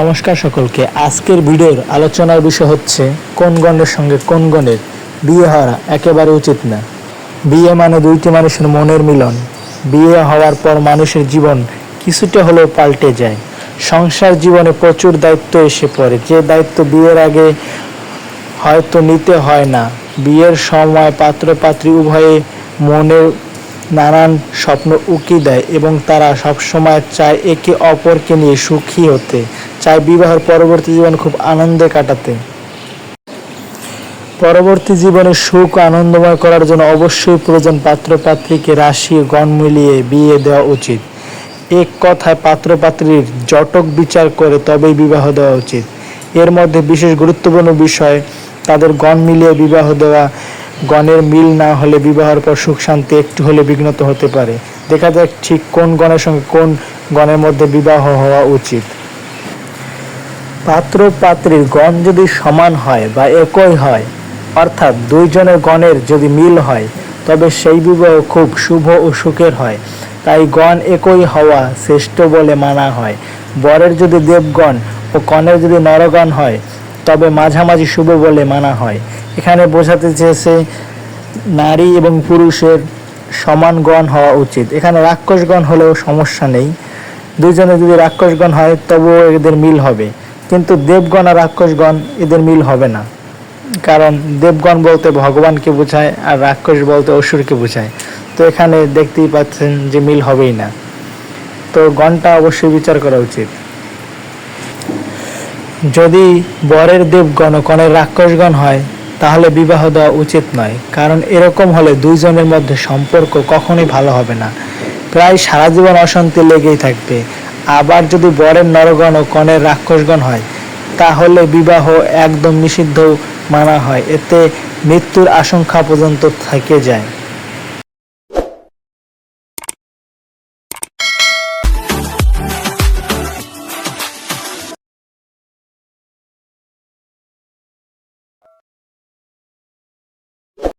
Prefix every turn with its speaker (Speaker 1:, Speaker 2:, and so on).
Speaker 1: নমস্কার সকলকে। আজকের ভিডিওর আলোচনার বিষয় হচ্ছে, কোন গণের সঙ্গে কোন গণের বিয়ে হওয়া একেবারে উচিত না। বিয়ে মানে দুইটি মানুষের মনের মিলন। বিয়ে হওয়ার পর মানুষের জীবন কিছুটা হলেও পাল্টে যায়। সংসার জীবনে প্রচুর দায়িত্ব এসে পড়ে। যে দায়িত্ব বিয়ের আগে হয়তো নিতে হয় না, বিয়ের সময় পাত্র পাত্রী উভয়ে মনের নানান স্বপ্ন উকি দেয় এবং তারা সবসময় চায় একে অপরকে নিয়ে সুখী হতে, চায় বিবাহের পরবর্তী জীবন খুব আনন্দে কাটাতে। পরবর্তী জীবনে সুখ আনন্দময় করার জন্য অবশ্যই প্রয়োজন পাত্র পাত্রীকে রাশি, গণ মিলিয়ে বিয়ে দেওয়া উচিত। এক কথায় পাত্র পাত্রীর জটক বিচার করে তবেই বিবাহ দেওয়া উচিত। এর মধ্যে বিশেষ গুরুত্বপূর্ণ বিষয়, তাদের গণ মিলিয়ে বিবাহ দেওয়া গণের মিল না হলে বিবাহের পর সুখ শান্তি একটু হলে বিঘ্নত হতে পারে। দেখা যাক ঠিক কোন গণের সঙ্গে কোন গণের মধ্যে বিবাহ হওয়া উচিত। পাত্র পাত্রীর গণ যদি সমান হয় বা একই হয়, অর্থাৎ দুইজনের গণের যদি মিল হয়, তবে সেই বিবাহ খুব শুভ ও সুখের হয়। তাই গণ একই হওয়া শ্রেষ্ঠ বলে মানা হয়। বরের যদি দেবগণ ও কনের যদি নরগণ হয় তবে মাঝামাঝি শুভ বলে মানা হয়। এখানে বোঝাতে চেয়েছে নারী এবং পুরুষের সমান গণ হওয়া উচিত। এখানে রাক্ষসগণ হলেও সমস্যা নেই। দুজনে যদি রাক্ষসগণ হয়, তবুও এদের মিল হবে। কিন্তু দেবগণ আর রাক্ষসগণ এদের মিল হবে না। কারণ দেবগণ বলতে ভগবানকে বোঝায় আর রাক্ষস বলতে অসুরকে বোঝায়। তো এখানে দেখতেই পাচ্ছেন যে মিল হবেই না। তো গণটা অবশ্যই বিচার করা উচিত। যদি বরের দেবগণ ও কনের রাক্ষসগণ হয়, তাহলে বিবাহ দেওয়া উচিত নয়, কারণ এরকম হলে দুইজনের মধ্যে সম্পর্ক কখনোই ভালো হবে না। প্রায় সারা জীবন অশান্তি লেগেই থাকবে। আবার যদি বরের নরগণ ও কনের রাক্ষসগণ হয়, তাহলে বিবাহ একদম নিষিদ্ধ মানা হয়। এতে মৃত্যুর আশঙ্কা পর্যন্ত থেকে যায়।